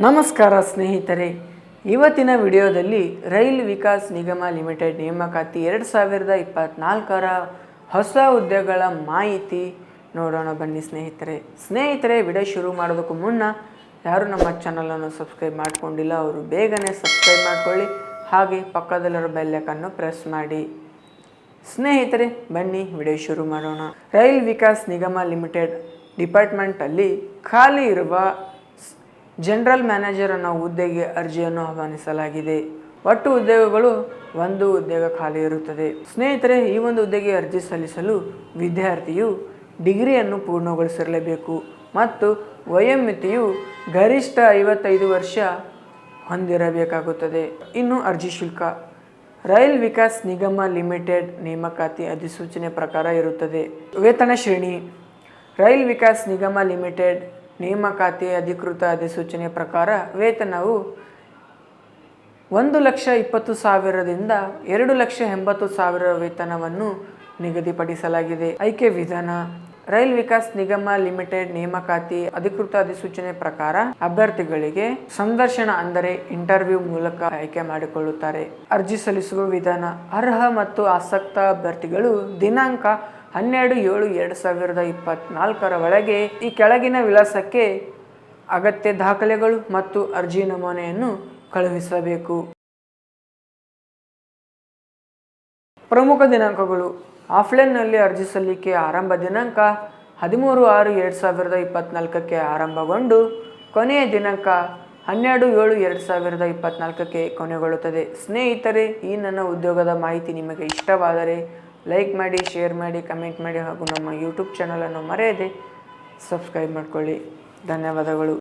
ನಮಸ್ಕಾರ ಸ್ನೇಹಿತರೆ. ಇವತ್ತಿನ ವಿಡಿಯೋದಲ್ಲಿ ರೈಲ್ ವಿಕಾಸ್ ನಿಗಮ ಲಿಮಿಟೆಡ್ ನೇಮಕಾತಿ ಎರಡು ಸಾವಿರದ ಇಪ್ಪತ್ನಾಲ್ಕರ ಹೊಸ ಹುದ್ದೆಗಳ ಮಾಹಿತಿ ನೋಡೋಣ ಬನ್ನಿ ಸ್ನೇಹಿತರೆ. ಸ್ನೇಹಿತರೆ, ವಿಡಿಯೋ ಶುರು ಮಾಡೋದಕ್ಕೂ ಮುನ್ನ ಯಾರು ನಮ್ಮ ಚಾನಲನ್ನು ಸಬ್ಸ್ಕ್ರೈಬ್ ಮಾಡಿಕೊಂಡಿಲ್ಲ, ಅವರು ಬೇಗನೆ ಸಬ್ಸ್ಕ್ರೈಬ್ ಮಾಡಿಕೊಳ್ಳಿ. ಹಾಗೆ ಪಕ್ಕದಲ್ಲಿರೋ ಬೆಲ್ಲಕನ್ನು ಪ್ರೆಸ್ ಮಾಡಿ. ಸ್ನೇಹಿತರೆ, ಬನ್ನಿ ವಿಡಿಯೋ ಶುರು ಮಾಡೋಣ. ರೈಲ್ ವಿಕಾಸ್ ನಿಗಮ ಲಿಮಿಟೆಡ್ ಡಿಪಾರ್ಟ್ಮೆಂಟಲ್ಲಿ ಖಾಲಿ ಇರುವ ಜನರಲ್ ಮ್ಯಾನೇಜರ್ ಅನ್ನೋ ಹುದ್ದೆಗೆ ಅರ್ಜಿಯನ್ನು ಆಹ್ವಾನಿಸಲಾಗಿದೆ. ಒಟ್ಟು ಉದ್ಯೋಗಗಳು ಒಂದು ಉದ್ಯೋಗ ಖಾಲಿ ಇರುತ್ತದೆ. ಸ್ನೇಹಿತರೆ, ಈ ಒಂದು ಹುದ್ದೆಗೆ ಅರ್ಜಿ ಸಲ್ಲಿಸಲು ವಿದ್ಯಾರ್ಥಿಯು ಡಿಗ್ರಿಯನ್ನು ಪೂರ್ಣಗೊಳಿಸಿರಲೇಬೇಕು ಮತ್ತು ವಯೋಮಿತಿಯು ಗರಿಷ್ಠ ಐವತ್ತೈದು ವರ್ಷ ಹೊಂದಿರಬೇಕಾಗುತ್ತದೆ. ಇನ್ನು ಅರ್ಜಿ ಶುಲ್ಕ. ರೈಲ್ ವಿಕಾಸ್ ನಿಗಮ ಲಿಮಿಟೆಡ್ ನೇಮಕಾತಿ ಅಧಿಸೂಚನೆ ಪ್ರಕಾರ ಇರುತ್ತದೆ. ವೇತನ ಶ್ರೇಣಿ. ರೈಲ್ ವಿಕಾಸ್ ನಿಗಮ ಲಿಮಿಟೆಡ್ ನೇಮಕಾತಿ ಅಧಿಕೃತ ಅಧಿಸೂಚನೆ ಪ್ರಕಾರ ವೇತನವು ಒಂದು ಲಕ್ಷ ಇಪ್ಪತ್ತು ಸಾವಿರದಿಂದ ಎರಡು ಲಕ್ಷ ಎಂಬತ್ತು ಸಾವಿರ ವೇತನವನ್ನು ನಿಗದಿಪಡಿಸಲಾಗಿದೆ. ಆಯ್ಕೆ ವಿಧಾನ ರೈಲ್ ವಿಕಾಸ್ ನಿಗಮ ಲಿಮಿಟೆಡ್ ನೇಮಕಾತಿ ಅಧಿಕೃತ ಅಧಿಸೂಚನೆ ಪ್ರಕಾರ ಅಭ್ಯರ್ಥಿಗಳಿಗೆ ಸಂದರ್ಶನ ಅಂದರೆ ಇಂಟರ್ವ್ಯೂ ಮೂಲಕ ಆಯ್ಕೆ ಮಾಡಿಕೊಳ್ಳುತ್ತಾರೆ. ಅರ್ಜಿ ಸಲ್ಲಿಸುವ ವಿಧಾನ ಅರ್ಹ ಮತ್ತು ಆಸಕ್ತ ಅಭ್ಯರ್ಥಿಗಳು ದಿನಾಂಕ ಹನ್ನೆರಡು ಏಳು ಎರಡು ಸಾವಿರದ ಇಪ್ಪತ್ನಾಲ್ಕರ ಒಳಗೆ ಈ ಕೆಳಗಿನ ವಿಳಾಸಕ್ಕೆ ಅಗತ್ಯ ದಾಖಲೆಗಳು ಮತ್ತು ಅರ್ಜಿ ನಮೂನೆಯನ್ನು ಕಳುಹಿಸಬೇಕು. ಪ್ರಮುಖ ದಿನಾಂಕಗಳು ಆಫ್ಲೈನ್ನಲ್ಲಿ ಅರ್ಜಿ ಸಲ್ಲಿಕೆ ಆರಂಭ ದಿನಾಂಕ ಹದಿಮೂರು ಆರು ಎರಡು ಸಾವಿರದ ಇಪ್ಪತ್ತ್ನಾಲ್ಕಕ್ಕೆ ಆರಂಭಗೊಂಡು ಕೊನೆಯ ದಿನಾಂಕ ಹನ್ನೆರಡು ಏಳು ಎರಡು ಸಾವಿರದ ಇಪ್ಪತ್ತ್ನಾಲ್ಕಕ್ಕೆ ಕೊನೆಗೊಳ್ಳುತ್ತದೆ. ಸ್ನೇಹಿತರೆ, ಈ ನನ್ನ ಉದ್ಯೋಗದ ಮಾಹಿತಿ ನಿಮಗೆ ಇಷ್ಟವಾದರೆ ಲೈಕ್ ಮಾಡಿ, ಶೇರ್ ಮಾಡಿ, ಕಮೆಂಟ್ ಮಾಡಿ ಹಾಗೂ ನಮ್ಮ ಯೂಟ್ಯೂಬ್ ಚಾನಲನ್ನು ಮರೆಯದೆ ಸಬ್ಸ್ಕ್ರೈಬ್ ಮಾಡಿಕೊಳ್ಳಿ. ಧನ್ಯವಾದಗಳು.